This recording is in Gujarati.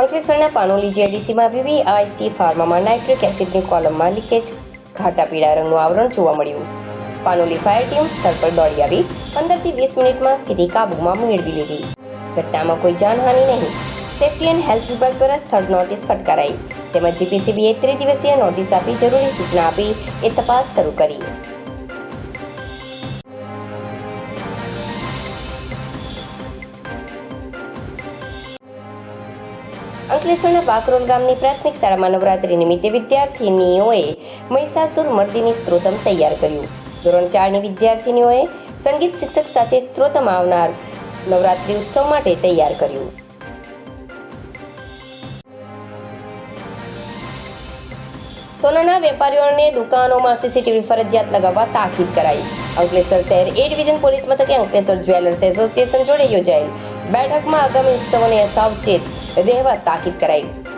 અંકલેશ્વરના પાનોલી જીઆઈડીસીમાં વીવીઆઈસી ફાર્મામાં નાઇટ્રિક એસિડની કોલમમાં લીકેજ. ઘાટા પીળા રંગનું આવરણ જોવા મળ્યું. પાનોલી ફાયર ટીમ સ્થળ પર દોડી આવી. પંદરથી વીસ મિનિટમાં સ્થિતિ કાબૂમાં મેળવી લીધી. ઘટનામાં કોઈ જાનહાનિ નહીં. સેફ્ટી એન્ડ હેલ્થ વિભાગ દ્વારા સ્થળ નોટિસ ફટકારાઈ. તેમજ જીપીસીબીએ ત્રિદિવસીય નોટિસ આપી જરૂરી સૂચના આપી એ તપાસ શરૂ કરી. અંકલેશ્વરના બાકરોલ ગામની પ્રાથમિક શાળામાં નવરાત્રી નિમિત્તે વિદ્યાર્થીનીઓએ મહિષાસુર મર્દિની સ્ત્રોતમ તૈયાર કર્યું. ધોરણ ચારની વિદ્યાર્થીનીઓએ સંગીત શિક્ષક સાથે સ્ત્રોતમ આવનાર નવરાત્રી ઉત્સવ માટે તૈયાર કર્યું. સોનાના વેપારીઓને દુકાનોમાં સીસીટીવી ફરજિયાત લગાવવા તાકીદ કરાઈ. અંકલેશ્વર શહેર એ ડિવિઝન પોલીસ મથકે અંકલેશ્વર જ્વેલર્સ એસોસિએશન જોડે યોજાયેલ બેઠકમાં આગામી ઉત્સવોને સાવચેત રહેવા તાકીદ કરાઈ.